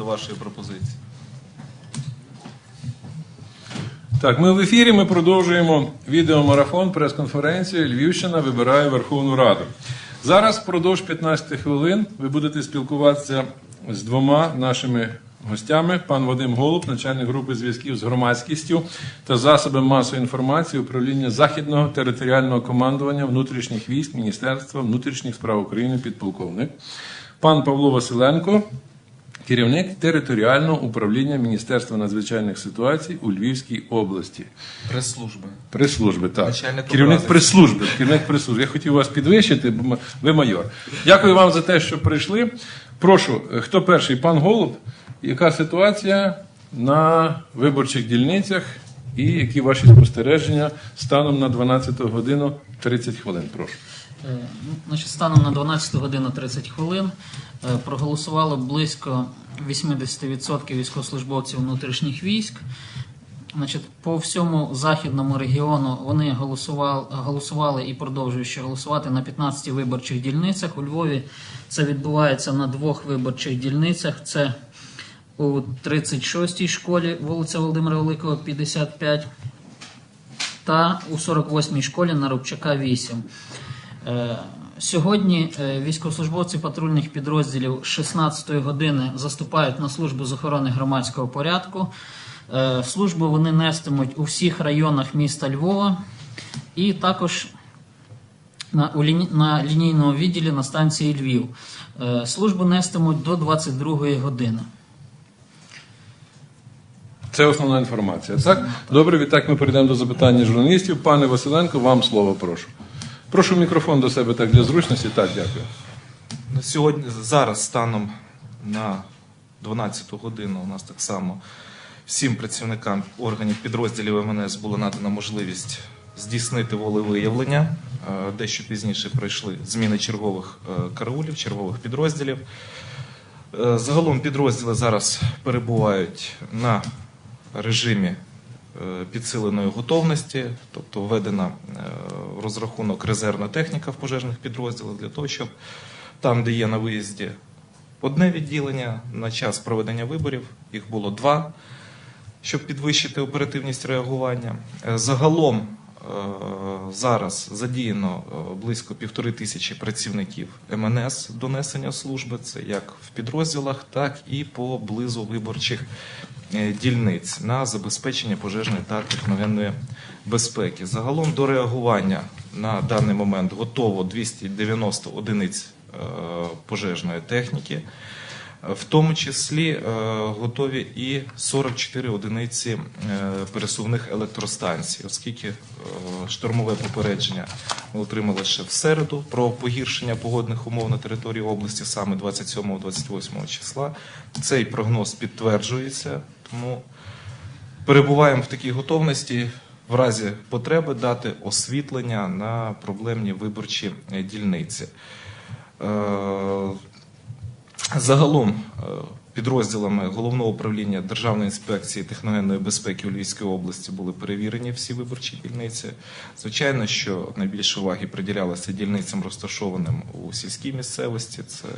до вашої пропозиції. Так, ми в ефірі. Ми продовжуємо відеомарафон, прес-конференцію Львівщина вибирає Верховну Раду. Зараз впродовж 15 хвилин ви будете спілкуватися з двома нашими гостями: пан Вадим Голуб, начальник групи зв'язків з громадськістю та засобами масової інформації управління Західного територіального командування внутрішніх військ Міністерства внутрішніх справ України, підполковник, пан Павло Василенко. Керівник територіального управління Міністерства надзвичайних ситуацій у Львівській області. Прес-служби. Прес-служби, так. Начальник керівник прес-служби. Керівник прес-служби. Я хотів вас підвищити, бо ви майор. Дякую вам за те, що прийшли. Прошу, е, хто перший? Пан Голуб. Яка ситуація на виборчих дільницях і які ваші спостереження станом на 12 годину 30 хвилин? Прошу. Е, ну, Значить, станом на 12 годину 30 хвилин е, проголосувало близько 80% військовослужбовців внутрішніх військ. Значить, по всьому західному регіону вони голосували, голосували і продовжують ще голосувати на 15 виборчих дільницях. У Львові це відбувається на двох виборчих дільницях. Це у 36-й школі вулиця Володимира Великого, 55, та у 48-й школі на Рубчака 8. Е, Сьогодні е, військовослужбовці патрульних підрозділів з 16 години заступають на службу з охорони громадського порядку. Е, Службу вони нестимуть у всіх районах міста Львова і також на, на лінійному відділі на станції Львів. Службу нестимуть до 22-ї години. Це основна інформація. Так? Добре, відтак ми перейдемо до запитання журналістів. Пане Василенко, вам слово прошу. Прошу мікрофон до себе так для зручності. Так, дякую. На сьогодні зараз станом на 12 годину у нас так само всім працівникам органів підрозділів МНС було надана можливість здійснити волевиявлення. Е, Дещо пізніше пройшли зміни чергових е, караулів, чергових підрозділів. Е, Загалом підрозділи зараз перебувають на режимі підсиленої готовності, тобто введена розрахунок резервна техніка в пожежних підрозділах для того, щоб там, де є на виїзді одне відділення, на час проведення виборів їх було два, щоб підвищити оперативність реагування. Е, Загалом зараз задіяно е, близько півтори тисячі працівників МНС до несення служби. Це як в підрозділах, так і поблизу виборчих е, дільниць на забезпечення пожежної та техногенної безпеки. Загалом до реагування на даний момент готово 290 одиниць е, пожежної техніки. В тому числі е, готові і 44 одиниці е, пересувних електростанцій, оскільки е, штормове попередження ми отримали ще в середу про погіршення погодних умов на території області саме 27-28 числа. Цей прогноз підтверджується, тому перебуваємо в такій готовності в разі потреби дати освітлення на проблемні виборчі дільниці. Загалом е, підрозділами головного управління Державної інспекції техногенної безпеки у Львівській області були перевірені всі виборчі дільниці. Звичайно, що найбільше уваги приділялося дільницям, розташованим у сільській місцевості. Це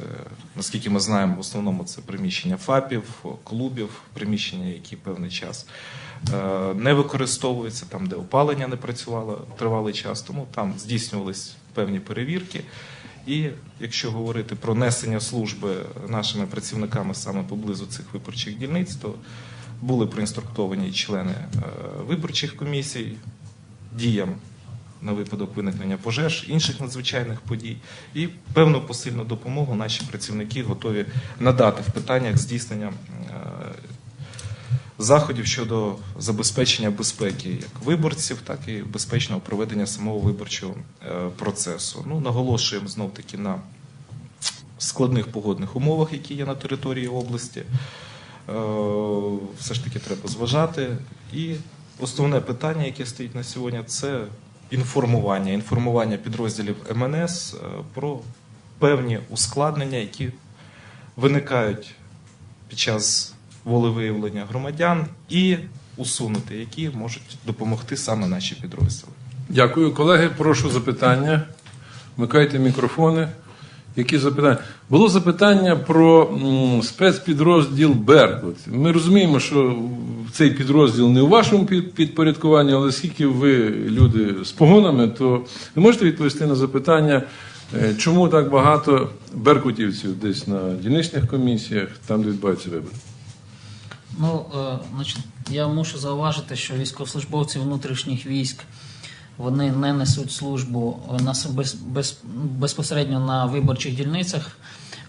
наскільки ми знаємо, в основному це приміщення ФАПів, клубів, приміщення, які певний час е, не використовуються, там, де опалення не працювало тривалий час, тому там здійснювались певні перевірки. І якщо говорити про несення служби нашими працівниками саме поблизу цих виборчих дільниць, то були проінструктовані члени е, виборчих комісій діям на випадок виникнення пожеж, інших надзвичайних подій, і певну посильну допомогу наші працівники готові надати в питаннях здійснення е, заходів щодо забезпечення безпеки як виборців, так і безпечного проведення самого виборчого е, процесу. Ну, наголошуємо знов таки на складних погодних умовах, які є на території області. Е, Все ж таки треба зважати. І основне питання, яке стоїть на сьогодні, це інформування, інформування підрозділів МНС е, про певні ускладнення, які виникають під час волевиявлення громадян, і усунути, які можуть допомогти саме наші підрозділи. Дякую, колеги. Прошу запитання. Вмикайте мікрофони Які запитання? Було запитання про спецпідрозділ Беркут. Ми розуміємо, що цей підрозділ не у вашому під- підпорядкуванні, але оскільки ви люди з погонами, то ви можете відповісти на запитання, е, чому так багато беркутівців десь на дільничних комісіях, там де відбуваються вибори? Ну, е, значить, я мушу зауважити, що військовослужбовці внутрішніх військ вони не несуть службу на без, без, безпосередньо на виборчих дільницях.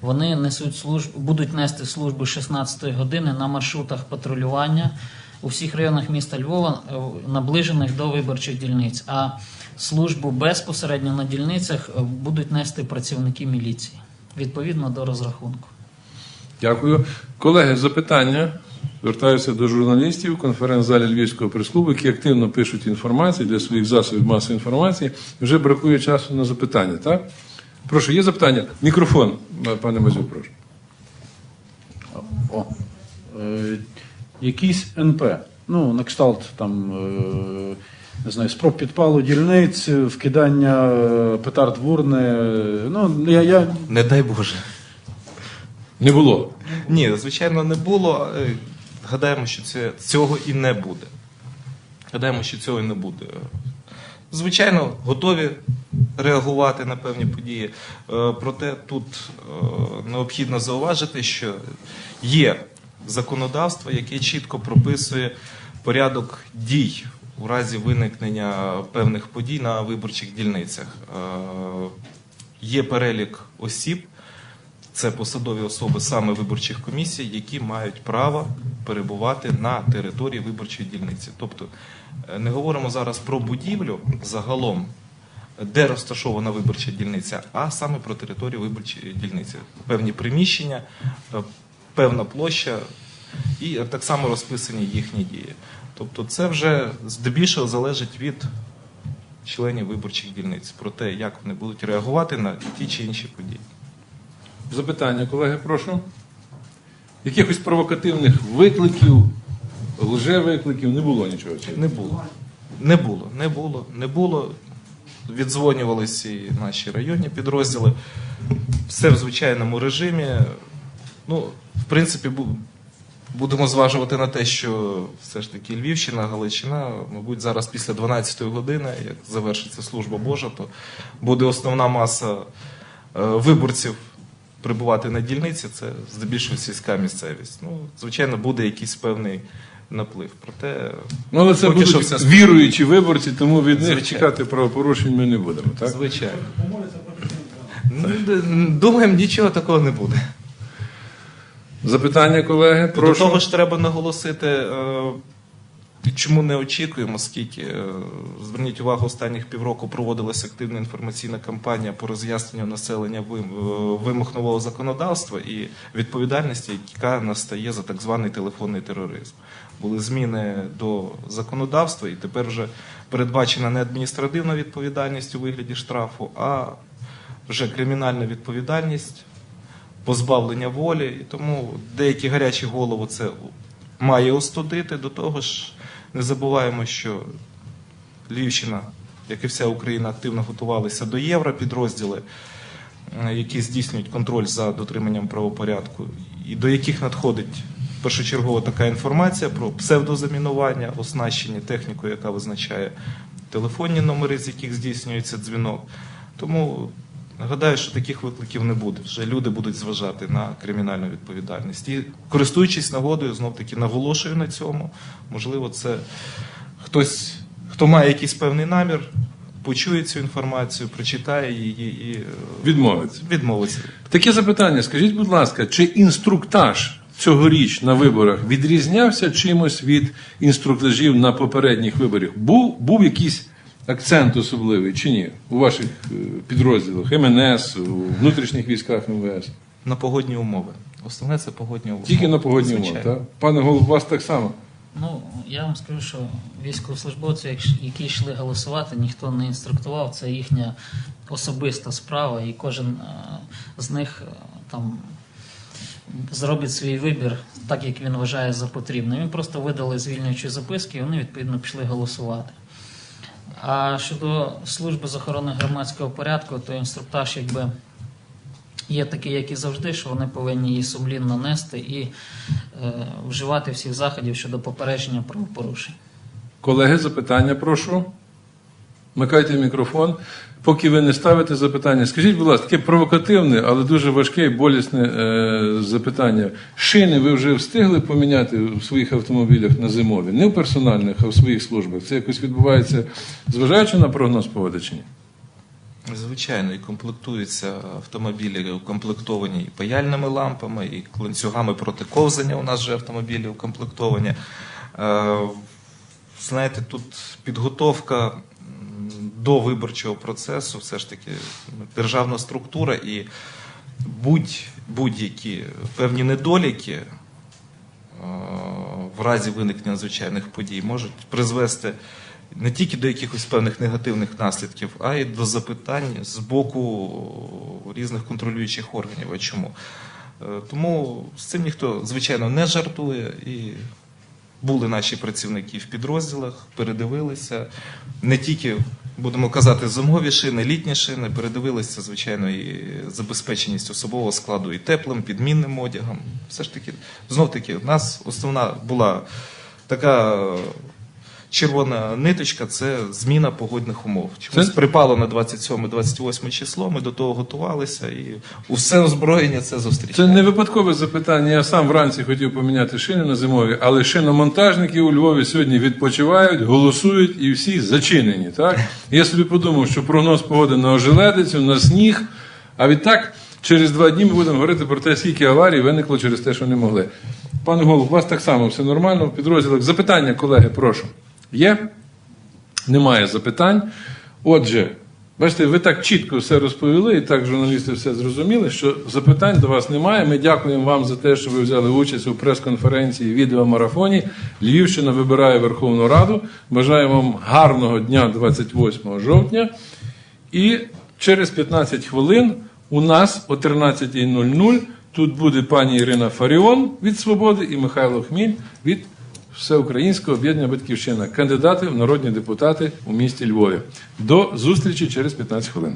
Вони несуть службу, будуть нести службу з 16 години на маршрутах патрулювання у всіх районах міста Львова, е, наближених до виборчих дільниць. А службу безпосередньо на дільницях е, будуть нести працівники міліції відповідно до розрахунку. Дякую. Колеги, запитання. Звертаюся до журналістів конференц-залі Львівського прес-клубу, які активно пишуть інформацію для своїх засобів масової інформації. Вже бракує часу на запитання, так? Прошу, є запитання? Мікрофон, пане Мазюк, прошу. О, е, якийсь НП. Ну, на кшталт там, е, не знаю, спроб підпалу дільниць, вкидання е, петард в урни. е, Ну, я, я Не дай Боже. Не було. Ні, звичайно, не було. Гадаємо, що це, цього і не буде. Гадаємо, що цього і не буде. Звичайно, готові реагувати на певні події. Е, Проте тут е, необхідно зауважити, що є законодавство, яке чітко прописує порядок дій у разі виникнення певних подій на виборчих дільницях. Е, Є перелік осіб, це посадові особи саме виборчих комісій, які мають право перебувати на території виборчої дільниці. Тобто е, не говоримо зараз про будівлю загалом, де розташована виборча дільниця, а саме про територію виборчої дільниці. Певні приміщення, е, певна площа і так само розписані їхні дії. Тобто, це вже здебільшого залежить від членів виборчих дільниць про те, як вони будуть реагувати на ті чи інші події. Запитання, колеги, прошу. Якихось провокативних викликів, лжевикликів не було нічого. Не було. Не було, не було, не було. Віддзвонювалися і наші районні підрозділи. Все в звичайному режимі. Ну, в принципі, будемо зважувати на те, що все ж таки Львівщина, Галичина, мабуть, зараз після 12-ї години, як завершиться служба Божа, то буде основна маса е, виборців прибувати на дільниці. Це здебільшого сільська місцевість. Ну, звичайно, буде якийсь певний наплив. Проте Ну, але це будуть все віруючі виборці, тому від них Звичайно. чекати правопорушень ми не будемо. Так? Звичайно. Ну, Думаємо, нічого такого не буде. Запитання, колеги, До того ж треба наголосити, е, чому не очікуємо, оскільки е, зверніть увагу, останніх півроку проводилася активна інформаційна кампанія по роз'ясненню населення е, вимог нового законодавства і відповідальності, яка настає за так званий телефонний тероризм. Були зміни до законодавства, і тепер вже передбачена не адміністративна відповідальність у вигляді штрафу, а вже кримінальна відповідальність позбавлення волі, і тому деякі гарячі голови це має остудити. До того ж, не забуваємо, що Львівщина, як і вся Україна, активно готувалися до євро підрозділи, е, які здійснюють контроль за дотриманням правопорядку, і до яких надходить першочергово така інформація про псевдозамінування, оснащення технікою, яка визначає телефонні номери, з яких здійснюється дзвінок. Тому гадаю, що таких викликів не буде. Вже люди будуть зважати на кримінальну відповідальність. І користуючись нагодою, знов таки наголошую на цьому. Можливо, це хтось, хто має якийсь певний намір, почує цю інформацію, прочитає її і е, Відмовиться. відмовиться. Таке запитання. Скажіть, будь ласка, чи інструктаж цьогоріч на виборах відрізнявся чимось від інструктажів на попередніх виборах? Був, був якийсь акцент особливий чи ні? У ваших е, підрозділах МНС, у внутрішніх військах МВС? На погодні умови. Основне це погодні умови. Тільки на погодні умови, так? Пане голову, вас так само. Ну, я вам скажу, що військовослужбовці, які йшли голосувати, ніхто не інструктував, це їхня особиста справа, і кожен е, з них е, там зробить свій вибір так, як він вважає за потрібне. Їм просто видали звільнюючі записки, і вони відповідно пішли голосувати. А щодо служби з охорони громадського порядку, то інструктаж якби є такий, як і завжди, що вони повинні її сумлінно нести і е, вживати всіх заходів щодо попередження правопорушень. Колеги, запитання прошу. Вмикайте мікрофон. Поки ви не ставите запитання, скажіть, будь ласка, таке провокативне, але дуже важке і болісне е, запитання. Шини ви вже встигли поміняти в своїх автомобілях на зимові? Не в персональних, а в своїх службах. Це якось відбувається, зважаючи на прогноз погоди чи ні? Звичайно, і комплектуються автомобілі укомплектовані і паяльними лампами, і ланцюгами проти ковзання у нас же автомобілі укомплектовані. Е, Знаєте, тут підготовка до виборчого процесу, все ж таки державна структура і будь, будь-які певні недоліки е, в разі виникнення надзвичайних подій можуть призвести не тільки до якихось певних негативних наслідків, а й до запитань з боку різних контролюючих органів. А чому? Е, Тому з цим ніхто, звичайно, не жартує і. Були наші працівники в підрозділах, передивилися не тільки, будемо казати, зимові шини, літні шини, передивилися, звичайно, і забезпеченість особового складу і теплим, підмінним одягом. Все ж таки, знов таки, у нас основна була така червона ниточка це зміна погодних умов. Чомусь Це- припало на 27-28 число. Ми до того готувалися і усе озброєння це зустрічає. Це не випадкове запитання. Я сам вранці хотів поміняти шини на зимові, але шиномонтажники у Львові сьогодні відпочивають, голосують і всі зачинені. Так? Я собі подумав, що прогноз погоди на ожеледицю, на сніг, а відтак через два дні ми будемо говорити про те, скільки аварій виникло через те, що не могли. Пане голову, у вас так само все нормально в підрозділах. Запитання, колеги, прошу. Є? Немає запитань. Отже, бачите, ви так чітко все розповіли, і так журналісти все зрозуміли, що запитань до вас немає. Ми дякуємо вам за те, що ви взяли участь у прес-конференції відеомарафоні. Львівщина вибирає Верховну Раду. Бажаю вам гарного дня 28 жовтня. І через 15 хвилин у нас о 13.00 тут буде пані Ірина Фаріон від Свободи і Михайло Хміль від Всеукраїнського об'єднання Батьківщина, кандидати в народні депутати у місті Львові. До зустрічі через 15 хвилин.